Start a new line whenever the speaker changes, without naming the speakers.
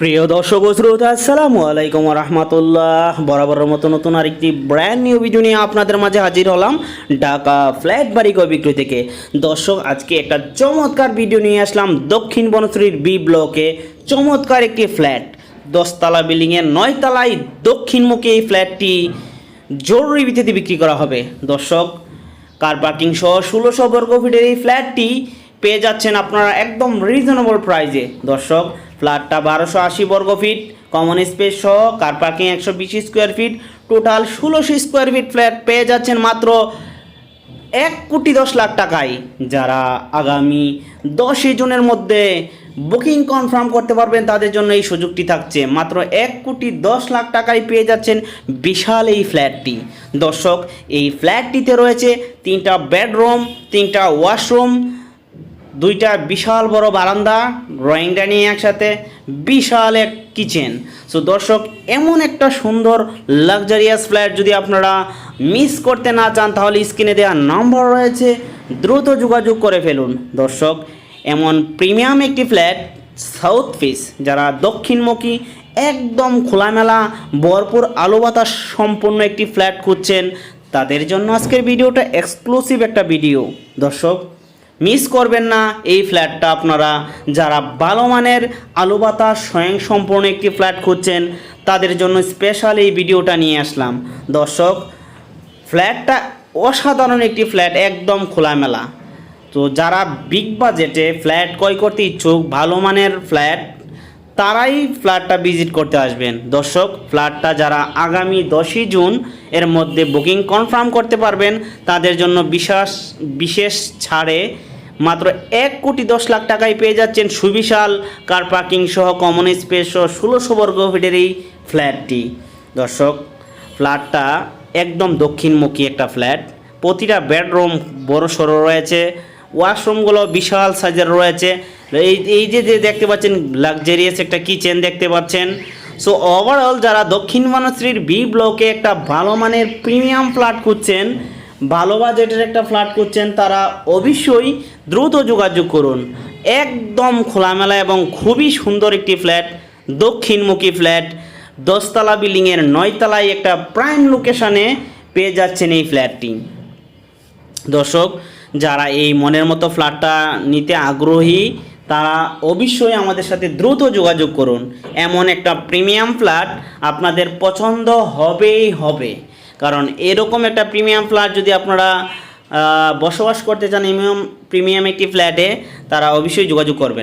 প্রিয় দর্শক শ্রোতা, আসসালামু আলাইকুম রহমতুল্লাহ। বরাবরের মতো নতুন আরেকটি ব্র্যান্ড নিউ ভিডিও নিয়ে আপনাদের মাঝে হাজির হলাম ঢাকা ফ্ল্যাট বাড়ি বিক্রয় থেকে দর্শক, আজকে একটা চমৎকার ভিডিও নিয়ে আসলাম দক্ষিণ বনশ্রীর বি ব্লকে চমৎকার একটি ফ্ল্যাট দশতলা বিল্ডিংয়ের নয় তলায় দক্ষিণমুখী এই ফ্ল্যাটটি জরুরি ভিত্তিতে বিক্রি করা হবে। দর্শক কার পার্কিং সহ ষোলোশো বর্গ ফিটের এই ফ্ল্যাটটি পেয়ে যাচ্ছেন আপনারা একদম রিজনেবল প্রাইজে দর্শক ফ্ল্যাটটা বারোশো আশি বর্গ ফিট কমন স্পেস সহ কার পার্কিং একশো বিশ স্কোয়ার ফিট টোটাল ষোলোশো স্কোয়ার ফিট ফ্ল্যাট পেয়ে যাচ্ছেন মাত্র এক কোটি দশ লাখ টাকায়। যারা আগামী দশই জুনের মধ্যে বুকিং কনফার্ম করতে পারবেন, তাদের জন্য এই সুযোগটি থাকছে। মাত্র এক কোটি দশ লাখ টাকায় পেয়ে যাচ্ছেন বিশাল এই ফ্ল্যাটটি দর্শক, এই ফ্ল্যাটটিতে রয়েছে তিনটা বেডরুম তিনটা ওয়াশরুম দুইটা বিশাল বড় বারান্দা ড্রয়িং ডাইনিং একসাথে বিশাল এক কিচেন সো দর্শক, এমন একটা সুন্দর লাক্সারিয়াস ফ্ল্যাট যদি আপনারা মিস করতে না চান, তাহলে স্ক্রিনে দেওয়া নম্বর রয়েছে। দ্রুত যোগাযোগ করে ফেলুন। দর্শক, এমন প্রিমিয়াম একটি ফ্ল্যাট সাউথ ফেস যারা দক্ষিণমুখী, একদম খোলামেলা, ভরপুর আলো বাতাস সম্পন্ন একটি ফ্ল্যাট খুঁজছেন, তাদের জন্য আজকের ভিডিওটা এক্সক্লুসিভ একটা ভিডিও দর্শক মিস করবেন না এই ফ্ল্যাটটা আপনারা। যারা ভালো মানের আলো বাতাস স্বয়ং সম্পূর্ণ একটি ফ্ল্যাট খুঁজছেন, তাদের জন্য স্পেশাল এই ভিডিওটা নিয়ে আসলাম। দর্শক, ফ্ল্যাটটা অসাধারণ একটি ফ্ল্যাট, একদম খোলামেলা। তো যারা বিগ বাজেটে ফ্ল্যাট ক্রয় করতে ইচ্ছুক, ভালো মানের ফ্ল্যাট, তারাই ফ্ল্যাটটা ভিজিট করতে আসবেন। দর্শক, ফ্ল্যাটটা যারা আগামী দশই জুন এর মধ্যে বুকিং কনফার্ম করতে পারবেন, তাদের জন্য বিশেষ বিশেষ ছাড়ে মাত্র এক কোটি দশ লাখ টাকায় পেয়ে যাচ্ছেন সুবিশাল কার পার্কিং সহ কমন স্পেস সহ ষোলোশো বর্গ ফিটের এই ফ্ল্যাটটি। দর্শক, ফ্ল্যাটটা একদম দক্ষিণমুখী একটা ফ্ল্যাট। প্রতিটা বেডরুম বড় সড়ো রয়েছে, ওয়াশরুমগুলো বিশাল সাইজের রয়েছে। এই এই যে যে দেখতে পাচ্ছেন লাক্সারিয়াস একটা কিচেন দেখতে পাচ্ছেন। সো ওভারঅল যারা দক্ষিণ বনশ্রীর বি ব্লকে একটা ভালো মানের প্রিমিয়াম ফ্ল্যাট খুঁজছেন ভালো বাজেটের একটা ফ্ল্যাট করছেন তারা অবশ্যই দ্রুত যোগাযোগ করুন। একদম খোলামেলা এবং খুবই সুন্দর একটি ফ্ল্যাট, দক্ষিণমুখী ফ্ল্যাট, দশতলা বিল্ডিংয়ের নয়তলায় একটা প্রাইম লোকেশানে পেয়ে যাচ্ছেন এই ফ্ল্যাটটি। দর্শক, যারা এই মনের মতো ফ্ল্যাটটা নিতে আগ্রহী, তারা অবশ্যই আমাদের সাথে দ্রুত যোগাযোগ করুন। এমন একটা প্রিমিয়াম ফ্ল্যাট আপনাদের পছন্দ হবেই হবে। কারণ এরকম একটা প্রিমিয়াম ফ্ল্যাট যদি আপনারা বসবাস করতে চান ইমিয়াম প্রিমিয়াম একটি ফ্ল্যাটে তারা অবশ্যই যোগাযোগ করবেন।